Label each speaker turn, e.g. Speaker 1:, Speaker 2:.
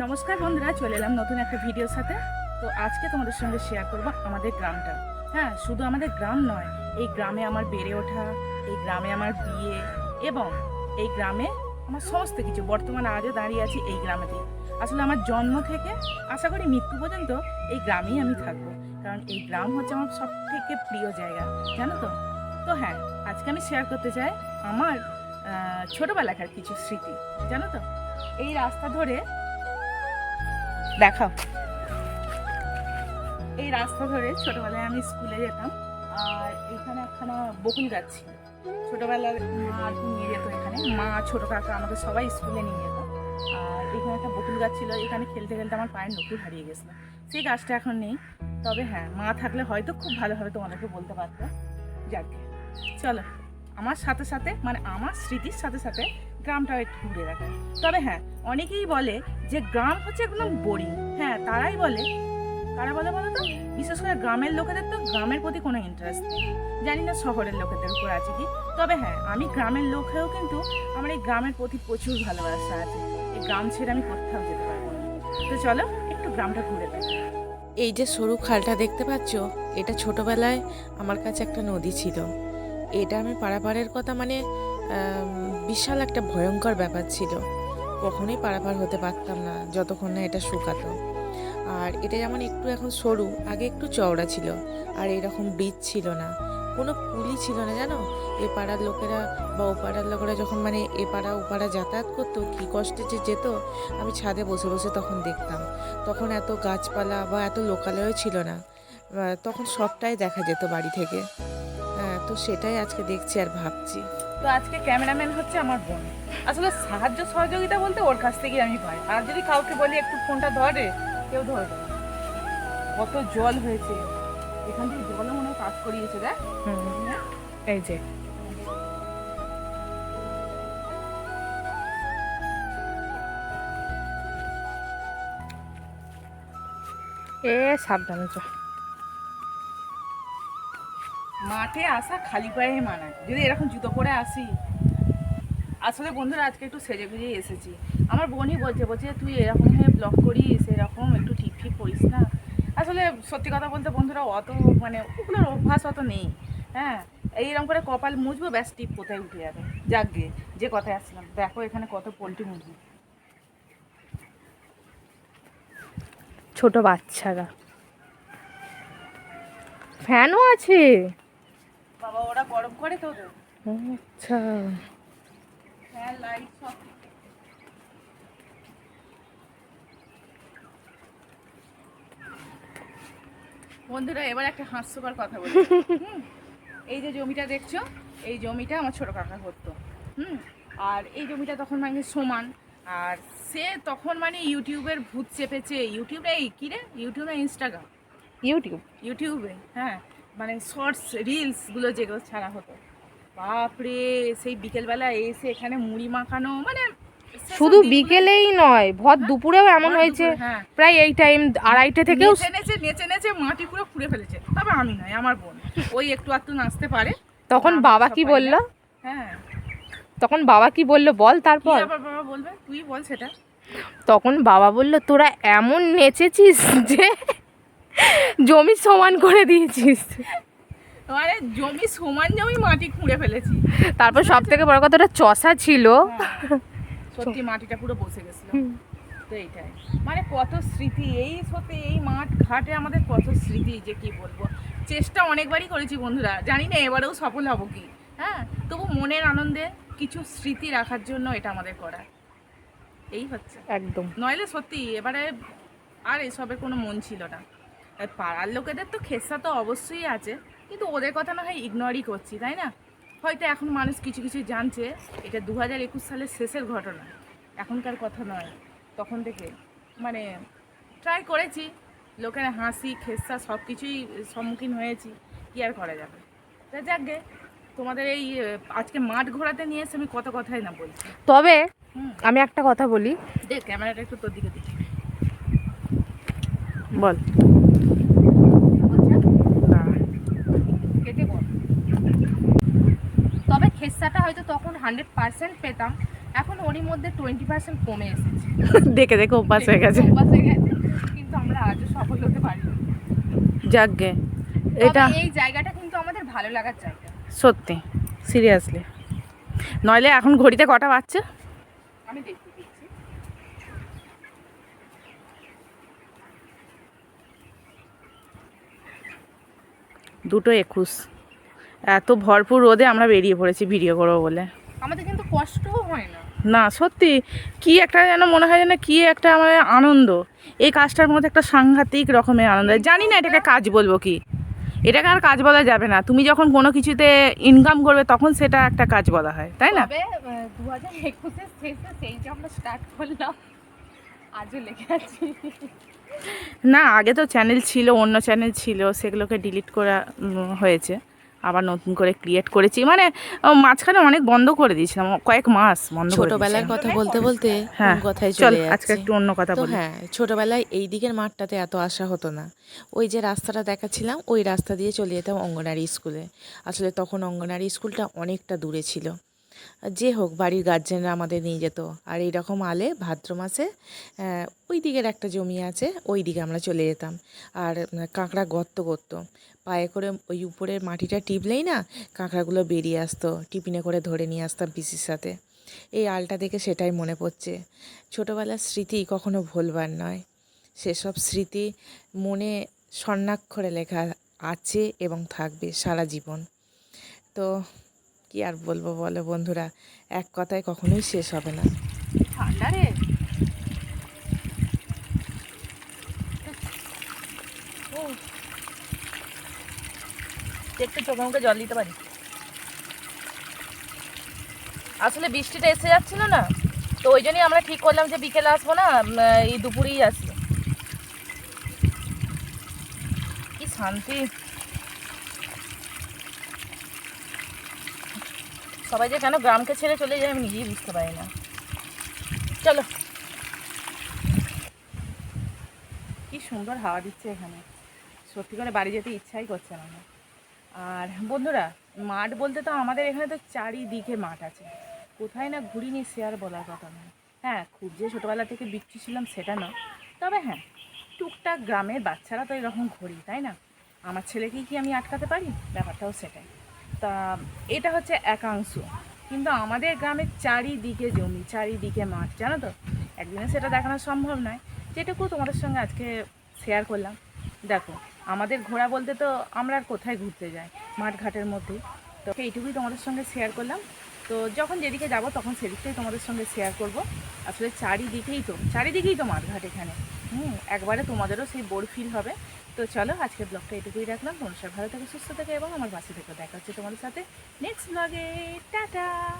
Speaker 1: নমস্কার বন্ধুরা, চলে এলাম নতুন একটা ভিডিওর সাথে। তো আজকে তোমাদের সঙ্গে শেয়ার করব আমাদের গ্রামটা। হ্যাঁ শুধু আমাদের গ্রাম নয়, এই গ্রামে আমার বেড়ে ওঠা, এই গ্রামে আমার বিয়ে এবং এই গ্রামে আমার সমস্ত কিছু। বর্তমানে আজও দাঁড়িয়ে আছি এই গ্রামেতে। আসলে আমার জন্ম থেকে আশা করি মৃত্যু পর্যন্ত এই গ্রামেই আমি থাকব। কারণ এই গ্রাম হচ্ছে আমার সব থেকে প্রিয় জায়গা, জানো তো? তো হ্যাঁ আজকে আমি শেয়ার করতে চাই আমার ছোটোবেলাকার কিছু স্মৃতি, জানো তো? এই রাস্তা ধরে দেখাও। এই রাস্তা ধরে ছোটবেলায় আমি স্কুলে যেতাম, আর এখানে একখানা বকুল গাছ ছিল। ছোটবেলায় মা নিয়ে যেত এখানে। মা, ছোট কাকা আমাকে সবাই স্কুলে নিয়ে যেত। আর এখানে একটা বকুল গাছ ছিল, এখানে খেলতে খেলতে আমার পায়ের নকুল হারিয়ে গেছিল। সেই গাছটা এখন নেই। তবে হ্যাঁ মা থাকলে হয়তো খুব ভালোভাবে তোমাদেরকে বলতে পারতো। যাকে, চলো। আমার সাথে সাথে মানে আমার স্মৃতির সাথে সাথে গ্রামটাও একটু ঘুরে দেখা তবে হ্যাঁ অনেকেই বলে যে গ্রাম হচ্ছে একদম বোরিং। হ্যাঁ তারাই বলে। কারা বলে বলো তো? বিশেষ করে গ্রামের লোকেদের তো গ্রামের প্রতি কোনো ইন্টারেস্ট নেই। জানি না শহরের লোকেদের উপর আছে কি। তবে হ্যাঁ আমি গ্রামের লোক হয়েও কিন্তু আমার এই গ্রামের প্রতি প্রচুর ভালোবাসা আছে। এই গ্রাম ছেড়ে আমি কোথাও যেতে পারব তো চলো, একটু গ্রামটা ঘুরে দেখি।
Speaker 2: এই যে সরু খালটা দেখতে পাচ্ছ, এটা ছোটবেলায় আমার কাছে একটা নদী ছিল। এটা আমি পারাপারের কথা মানে বিশাল একটা ভয়ঙ্কর ব্যাপার ছিল। কখনোই পারাপার হতে পারতাম না, যতক্ষণ না এটা শুকাতো। আর এটা যেমন একটু এখন সরু, আগে একটু চওড়া ছিল, আর এরকম ব্রিজ ছিল না। কোনো পুলই ছিল না, জানো? এ পাড়ার লোকেরা বা ও পাড়ার লোকেরা যখন মানে এ পাড়া ও পাড়া যাতায়াত করতো, কী কষ্টে যে যেত, আমি ছাদে বসে বসে তখন দেখতাম। তখন এত গাছপালা বা এত লোকালয় ছিল না। তখন সবটাই দেখা যেত বাড়ি থেকে। তো সেটাই আজকে দেখছি আর ভাবছি।
Speaker 1: তো আজকে ক্যামেরাম্যান হচ্ছে আমার বোন। আসলে সাহায্য সহযোগিতা বলতে ওর কাছ থেকেই আমি পাই। আর যদি কাউকে বলি একটু ফোনটা ধরে। কেউ ধরবে। কত জল হয়েছে। এখান থেকে জলও মনে হয় পাস করিয়েছে দেখ?
Speaker 2: এই যে।
Speaker 3: এ সাবধানে চ
Speaker 1: মাঠে আসা খালি পায়ে মানায়। যদি এরকম জুতো পরে আসি। আসলে বন্ধুরা, আজকে একটু সেজে গুজে এসেছি। আমার বোনই বলছে বলছে, তুই এরকম হয়ে ব্লগ করিস, এরকম একটু টিপ ফিপ করিস না? আসলে সত্যি কথা বলতে বন্ধুরা, অত মানে ওগুলোর অভ্যাস অত নেই। হ্যাঁ এইরকম করে কপাল মুছবো, ব্যাস টিপ কোথায় উঠে যাবে। যাক গে, যে কথায় আসলাম। দেখো এখানে কত পোলট্রি মুরগি।
Speaker 3: ছোট বাচ্চারা। ফ্যানও আছে।
Speaker 1: বাবা ওরা গরম করে তো
Speaker 3: আচ্ছা।
Speaker 1: ফ্যান লাইট সব বন্ধুরা এবার একটা হাস্যকর কথা বলি। এই যে জমিটা দেখছ এই জমিটা আমার ছোট কাকা করতো হুম? আর এই জমিটা তখন মানে সমান। আর সে তখন মানে ইউটিউবের ভূত চেপেছে। ইউটিউবে এই কী রে? ইউটিউবে ইনস্টাগ্রাম।
Speaker 3: ইউটিউব?
Speaker 1: ইউটিউবে হ্যাঁ। মানে শর্টস রিলসগুলো যেগুলো ছাড়া হতো। বাপরে সেই বিকেলবেলা এসে এখানে মুড়ি মাখানো মানে
Speaker 3: শুধু বিকেলেই নয় ভর দুপুরেও এমন হয়েছে।
Speaker 1: হ্যাঁ।
Speaker 3: প্রায় এই টাইম আড়াইটা থেকেও
Speaker 1: নেচে নেচে নেচে মাটি পুরো খুঁড়ে ফেলেছে। তবে আমি নয় আমার বোন। ওই একটু আধটু নাচতে পারে।
Speaker 3: তখন বাবা কি বলল?
Speaker 1: হ্যাঁ।
Speaker 3: তখন বাবা কি বলল? বল তারপর।
Speaker 1: বাবা বলবে? তুই বল সেটা।
Speaker 3: তখন বাবা বলল তোরা এমন নেচেছিস যে জমি সমান করে দিয়েছিস।
Speaker 1: মানে জমি সমান জমি মাটি খুঁড়ে ফেলেছি।
Speaker 3: তারপর সব থেকে বড় কথা ওটা চষা ছিল।
Speaker 1: হ্যাঁ, সত্যি মাটিটা পুরো বসে গেছিল। তো এইটাই। মানে কত স্মৃতি এই সত্যি এই মাঠ ঘাটে আমাদের কত স্মৃতি যে কি বলব? চেষ্টা অনেকবারই করেছি বন্ধুরা জানি না এবারেও সফল হব কি। হ্যাঁ তবু মনের আনন্দে কিছু স্মৃতি রাখার জন্য এটা আমাদের করা। এই হচ্ছে।
Speaker 3: একদম।
Speaker 1: নইলে সত্যি এবারে আর এসবের কোনো মন ছিল না। পাড়ার লোকেদের তো খেসা তো অবশ্যই আছে কিন্তু ওদের কথা না হয় ইগনোরই করছি তাই না? হয়তো এখন মানুষ কিছু কিছু জানছে এটা দু হাজার একুশ সালের শেষের ঘটনা এখনকার কথা নয় তখন থেকে। মানে ট্রাই করেছি লোকের হাসি খেসা সব কিছুই সম্মুখীন হয়েছি কি আর করা যাবে? তা যাকগে তোমাদের এই আজকে মাঠ ঘোরাতে নিয়ে এসে আমি কত কথাই না বলছি।
Speaker 3: তবে আমি একটা কথা বলি।
Speaker 1: দেখ ক্যামেরাটা একটু তোর দিকে দিচ্ছি।
Speaker 3: বল। খেসাটা হয়তো তখন হান্ড্রেড পার্সেন্ট পেতাম। এখন ওরই মধ্যে টোয়েন্টি পার্সেন্ট কমে এসেছে।
Speaker 1: দেখে দেখে অভ্যাস হয়ে গেছে।
Speaker 3: অভ্যাস হয়ে গেছে। কিন্তু আমরা আজও সফল হতে পারি
Speaker 1: যাকগে।
Speaker 3: এটা
Speaker 1: এটা
Speaker 3: এই জায়গাটা কিন্তু আমাদের ভালো লাগার জায়গা।
Speaker 1: সত্যি সিরিয়াসলি নইলে এখন ঘড়িতে কটা বাচ্চা
Speaker 3: আমি দিচ্ছি
Speaker 1: দুটো একুশ। এত ভরপুর রোদে আমরা বেরিয়ে পড়েছি ভিডিও করব বলে।
Speaker 3: আমাদের কিন্তু কষ্টও হয় না।
Speaker 1: না সত্যি কি একটা যেন মনে হয় যেন কি একটা আমার আনন্দ। এই কাজটার মধ্যে একটা সাংঘাতিক রকমের আনন্দ। জানি না এটাকে কাজ বলব কি। এটাকে আর কাজ বলা যাবে না। তুমি যখন কোনো কিছুতে ইনকাম করবে তখন সেটা একটা কাজ বলা হয় তাই না?
Speaker 3: দু হাজার একুশের শেষে সেই যে আমরা স্টার্ট করলাম আজও লেগে আছি।
Speaker 1: না আগে তো চ্যানেল ছিল অন্য চ্যানেল ছিল সেগুলোকে ডিলিট করা হয়েছে। আবার নতুন করে ক্রিয়েট করেছি। মানে মাঝখানে অনেক বন্ধ করে দিয়েছিলাম কয়েক মাস বন্ধ
Speaker 2: ছোটবেলার কথা বলতে বলতে
Speaker 1: হ্যাঁ
Speaker 2: কথাই কথায়
Speaker 1: চলে আজকে একটু অন্য কথা বলি।
Speaker 2: হ্যাঁ ছোটবেলায় এই দিকের মাঠটাতে এত আসা হতো না। ওই যে রাস্তাটা দেখাচ্ছিলাম ওই রাস্তা দিয়ে চলে যেতাম অঙ্গনারী স্কুলে। আসলে তখন অঙ্গনারী স্কুলটা অনেকটা দূরে ছিল। যে হোক, বাড়ির গার্জেনরা আমাদের নিয়ে যেত। আর এইরকম আলে ভাদ্র মাসে ওই দিকের একটা জমি আছে, ওই দিকে আমরা চলে যেতাম। আর কাঁকড়া গর্ত করতো। পায়ে করে ওই উপরের মাটিটা টিপলেই না, কাঁকড়াগুলো বেরিয়ে আসতো। টিফিনে করে ধরে নিয়ে আসতাম পিসির সাথে। এই আলটা দেখে সেটাই মনে পড়ছে। ছোটোবেলার স্মৃতি কখনো ভুলবার নয়। সেসব স্মৃতি মনে স্বর্ণাক্ষরে লেখা আছে এবং থাকবে সারা জীবন। তো কি আর বলব বলো বন্ধুরা? এক কথায় কখনোই শেষ হবে না।
Speaker 3: ঠান্ডা রে।
Speaker 1: একটু চোখে মুখে জল দিতে পারি। আসলে বৃষ্টিটা এসে যাচ্ছিল না, তো ওই জন্যই আমরা ঠিক করলাম যে বিকেলে আসব না এই দুপুরেই আসি কি শান্তি। সবাই যে কেন গ্রামকে ছেড়ে চলে যায় আমি নিজেই বুঝতে পারি না। চলো। কি সুন্দর হাওয়া দিচ্ছে এখানে। সত্যি করে বাড়ি যেতে ইচ্ছাই করছে না। আর বন্ধুরা, মাঠ বলতে তো আমাদের এখানে তো চারিদিকে মাঠ আছে। কোথায় না ঘুরিনি সে আর বলার কথা নয়। হ্যাঁ খুব যে ছোটোবেলা থেকে বিচ্ছু ছিলাম সেটা না। তবে হ্যাঁ টুকটাক গ্রামের বাচ্চারা তো এরকম ঘুরি, তাই না? আমার ছেলেকেই কি আমি আটকাতে পারি? ব্যাপারটাও সেটাই। তা এটা হচ্ছে একাংশ। কিন্তু আমাদের গ্রামের চারিদিকে জমি, চারিদিকে মাঠ, জানো তো? একদিনে সেটা দেখানো সম্ভব নয়। যেটুকু তোমাদের সঙ্গে আজকে শেয়ার করলাম। দেখো, আমাদের ঘোরা বলতে তো আমরা আর কোথায় ঘুরতে যাই? মাঠ ঘাটের মধ্যেই তো এইটুকুই তোমাদের সঙ্গে শেয়ার করলাম। তো যখন যেদিকে যাব, তখন সেদিকটাই তোমাদের সঙ্গে শেয়ার করব। আসলে চারিদিকেই তো চারিদিকেই তো মাঠঘাট এখানে। হুম, একবারে তোমাদেরও সেই বোর ফিল হবে। তো চলো, আজকের ব্লগটা এটুকুই রাখলাম। মনসার ভালো থেকে, সুস্থ থাকে এবং আমার বাসে থেকে দেখা হচ্ছে তোমাদের সাথে নেক্সট ব্লগে টাটা!